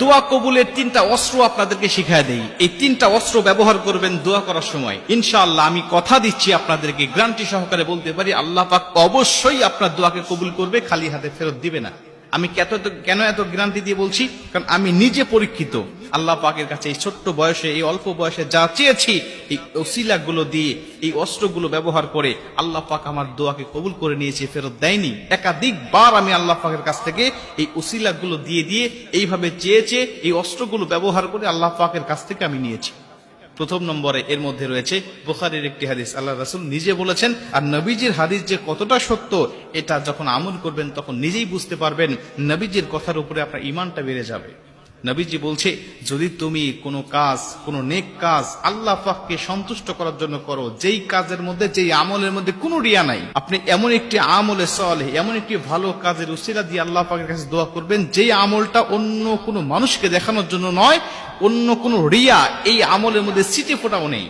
দোয়া কবুলের তিনটা অস্ত্র আপনাদেরকে শিখায় দেই। এই তিনটা অস্ত্র ব্যবহার করবেন দোয়া করার সময়। ইনশাআল্লাহ আমি কথা দিচ্ছি আপনাদেরকে, গ্রান্টি সহকারে বলতে পারি, আল্লাহ পাক অবশ্যই আপনার দোয়াকে কবুল করবে, খালি হাতে ফেরত দিবে না। আমি কেন এত গ্রান্টি দিয়ে বলছি? কারণ আমি নিজে পরীক্ষিত। আল্লাহ পাকের কাছে এই ছোট্ট বয়সে, এই অল্প বয়সে যা চেয়েছি, এই ওসিলাগুলো দিয়ে, এই অস্ত্রগুলো ব্যবহার করে আল্লাহ পাক আমার দোয়াকে কবুল করে নিয়েছে, ফেরত দেয়নি। একাধিক বার আমি আল্লাহ পাকের কাছ থেকে এই ওসিলাগুলো দিয়ে দিয়ে এইভাবে চেয়েছে, এই অস্ত্রগুলো ব্যবহার করে আল্লাহ পাকের কাছ থেকে আমি নিয়েছি। প্রথম নম্বরে এর মধ্যে রয়েছে বুখারির একটি হাদিস, আল্লাহ রাসুল নিজে বলেছেন, আর নবীজির হাদিস যে কতটা সত্য, এটা যখন আমল করবেন, তখন নিজেই বুঝতে পারবেন, নবীজির কথার উপরে আপনার ইমানটা বেড়ে যাবে। নবীজি বলছে, যদি তুমি কোনো কাজ, কোনো নেক কাজ আল্লাহ পাককে সন্তুষ্ট করার জন্য করো, যেই কাজের মধ্যে, যেই আমলের মধ্যে কোনো রিয়া নাই, আপনি এমন একটি আমলে সলে এমন একটি ভালো কাজের উসিলা দিয়ে আল্লাহ পাকের কাছে দোয়া করবেন, যেই আমলটা অন্য কোনো মানুষকে দেখানোর জন্য নয়, অন্য কোনো রিয়া এই আমলের মধ্যে সিটে ফোটাও নেই।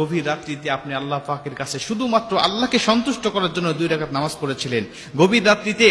গভীর রাত্রিতে আপনি আল্লাহ পাকের কাছে শুধুমাত্র আল্লাহকে সন্তুষ্ট করার জন্য দুই রাকাত নামাজ পড়েছিলেন। গভীর রাত্রিতে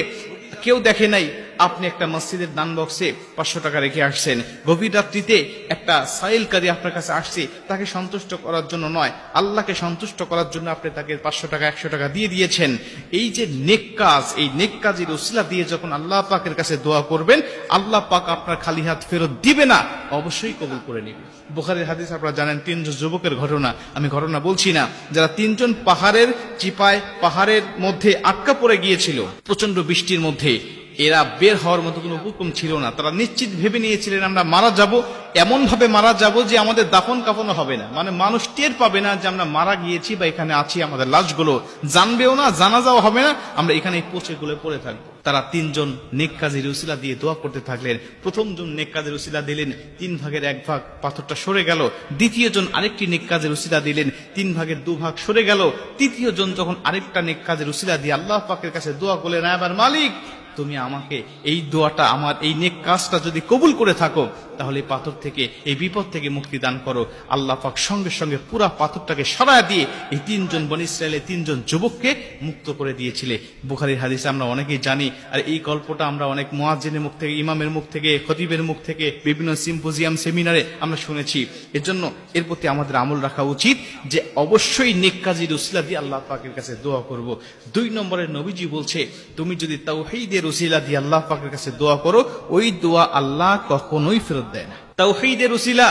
কেউ দেখে নাই আপনি একটা মসজিদের দান বক্সে পাঁচশো টাকা রেখে আসছেন। গভীর রাত্রিতে একটা সাইলকারী আপনার কাছে আসছে, তাকে সন্তুষ্ট করার জন্য নয়, আল্লাহকে সন্তুষ্ট করার জন্য আপনি তাকে পাঁচশো টাকা, একশো টাকা দিয়ে দিয়েছেন। এই যে নেক কাজ, এই নেক কাজের উসিলা দিয়ে যখন আল্লাহ পাকের কাছে দোয়া করবেন, আল্লাহ পাক আপনার খালি হাত ফেরত দিবে না, অবশ্যই কবুল করে নিবে। বুখারের হাদিস আপনারা জানেন, তিনজন যুবকের ঘটনা। আমি ঘটনা বলছি না, যারা তিনজন পাহাড়ের চিপায়, পাহাড়ের মধ্যে আটকা পড়ে গিয়েছিল প্রচণ্ড বৃষ্টির মধ্যে এরা বের হওয়ার মতো কোনো হুকুম ছিল না। তারা নিশ্চিত ভেবে নিয়েছিলেন, আমরা মারা যাব এমন ভাবে মারা যাব যে আমাদের দাফন কাফনও হবে না। মানে মানুষ টের পাবে না যে আমরা মারা গিয়েছি বা এখানে আছি আমাদের লাশগুলো। জানবেও না, জানাজাও হবে না, আমরা এখানে পচে গুলে পড়ে থাকব। তারা তিনজন নেক কাজের উসিলা দিয়ে দোয়া করতে থাকলেন। প্রথম জন নেক কাজের উসিলা দিলেন, তিন ভাগের এক ভাগ পাথরটা সরে গেল। দ্বিতীয় জন আরেকটি নেক কাজের উসিলা দিলেন, তিন ভাগের দু ভাগ সরে গেল। তৃতীয় জন যখন আরেকটা নেক কাজের উসিলা দিয়ে আল্লাহ পাকের কাছে দোয়া করলেন আবার মালিক তুমি আমাকে এই দোয়াটা, আমার এই নেক কাজটা যদি কবুল করে থাকো, তাহলে পাথর থেকে, এই বিপদ থেকে মুক্তি দান করো। আল্লাহ পাক সঙ্গে সঙ্গে পুরা পাথরটাকে সরায় দিয়ে এই তিনজন বন ইসরায়েলের তিনজন যুবককে মুক্ত করে দিয়েছিলে। বুখারির হাদিসে আমরা অনেকেই জানি, আর এই গল্পটা আমরা অনেক মোয়াজ্জিনের মুখ থেকে, ইমামের মুখ থেকে, খতিবের মুখ থেকে, বিভিন্ন সিম্পোজিয়াম, সেমিনারে আমরা শুনেছি। এর জন্য এর প্রতি আমাদের আমল রাখা উচিত যে অবশ্যই নেক কাজীর উসিলা দিয়ে আল্লাহ পাকের কাছে দোয়া করব। দুই নম্বরের নবীজি বলছে, তুমি যদি তাও তাওহীদের উসিলা দিয়ে আল্লাহ পাকের কাছে দোয়া করো, ওই দোয়া আল্লাহ কখনোই ফেরত দেয় না। তাওহীদের উসিলা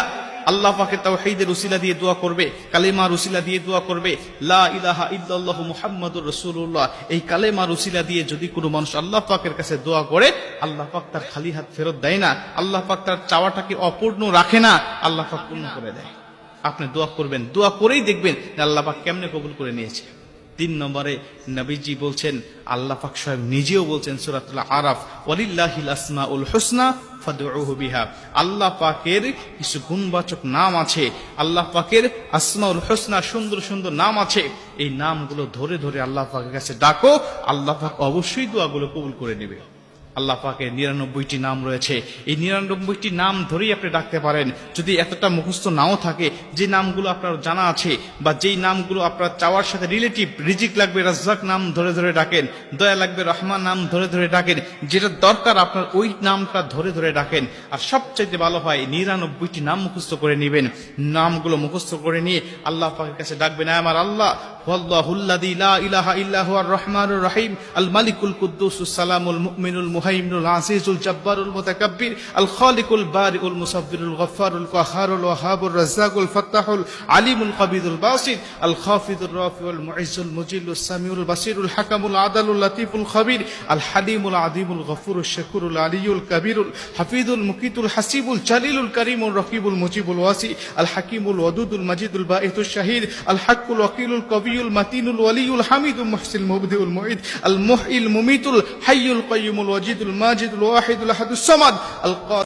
আল্লাহ পাকে তাওহীদের উসিলা দিয়ে দোয়া করবে, কালেমার উসিলা দিয়ে দোয়া করবে, লা ইলাহা ইল্লাল্লাহ মুহাম্মাদুর রাসূলুল্লাহ, এই কালেমার উসিলা দিয়ে যদি কোনো মানুষ আল্লাহ পাকের কাছে দোয়া করে, আল্লাহ পাক তার খালি হাত ফেরত দেয় না, আল্লাহ পাক তার চাওয়াটাকে অপূর্ণ রাখে না, আল্লাহ পাক পূর্ণ করে দেয়। আপনি দোয়া করবেন, দোয়া করেই দেখবেন আল্লাহ পাক কেমনে কবুল করে নিয়েছে। তিন নম্বরে নবীজি বলছেন, আল্লাহ পাক সাহেব নিজেও বলছেন সুরাতুল্লাহ আরাফ, ওয়ালিল্লাহিল আসমা উল হোসনা বিহা। আল্লাহ পাকের কিছু গুণবাচক নাম আছে, আল্লাহ পাকের আসমাউল হোসনা সুন্দর সুন্দর নাম আছে, এই নামগুলো ধরে ধরে আল্লাহ পাকের কাছে ডাকো, আল্লাহ পাক অবশ্যই দোয়াগুলো কবুল করে নেবে। আল্লাহ পাকের নিরানব্বইটি নাম রয়েছে। এই নিরানব্বইটি নাম ধরেই আপনি ডাকতে পারেন। যদি এতটা মুখস্থ নাও থাকে, যে নামগুলো আপনার জানা আছে বা যেই নামগুলো আপনার চাওয়ার সাথে রিলেটিভ রিজিক লাগবে, রাজ্জাক নাম ধরে ধরে ডাকেন, দয়া লাগবে, রহমান নাম ধরে ধরে ডাকেন, যেটা দরকার আপনার ওই নামটা ধরে ধরে ডাকেন। আর সবচাইতে ভালো হয়, নিরানব্বইটি নাম মুখস্থ করে নেবেন। নামগুলো মুখস্থ করে নিয়ে আল্লাহ পাকের কাছে ডাকবেন আমার আল্লাহ হুল্লাদি লা ইলাহা ইল্লা হুয়ার রহমানুর রহিম আল মালিকুল কুদ্দুসুস সালামুল মুমিনুল মুহাইমিনুল আজিজুল জব্বারুল মুতাকাব্বির আল খালিকুল বারিউল মুসাব্বিরুল গফফারুল কাহারুল ওয়াহাবুর রাজ্জাকুল ফাত্তাহুল আলিমুল কবিদুল বাসির আল খাফিদুর রাফিউল মুইজ্জুল মুজিলুস সামিউল বাসিরুল হাকামুল আদালুল লতিফুল খবির আল হালিমুল আদিমুল গফুরুল শাকুরুল আলিয়ুল কবিরুল হাফিদুল মুকিতুল হাসিবুল জালিলুল করিমুল রকিবুল মুজিবুল ওয়াসি আল হাকিমুল ওয়াদুদুল মজিদুল বাঈতুল শাহিদ আল হাক্কুল ওয়াকিলুল কবিউল মাতিনুল ওয়ালিউল হামিদুল মুহসিল মুবদিউল মুঈদ আল মুহইল মুমিতুল হাইয়ুল কাইয়ুমুল ওয়াজিদুল মাজিদুল ওয়াহিদুল আহাদুস সামাদ আল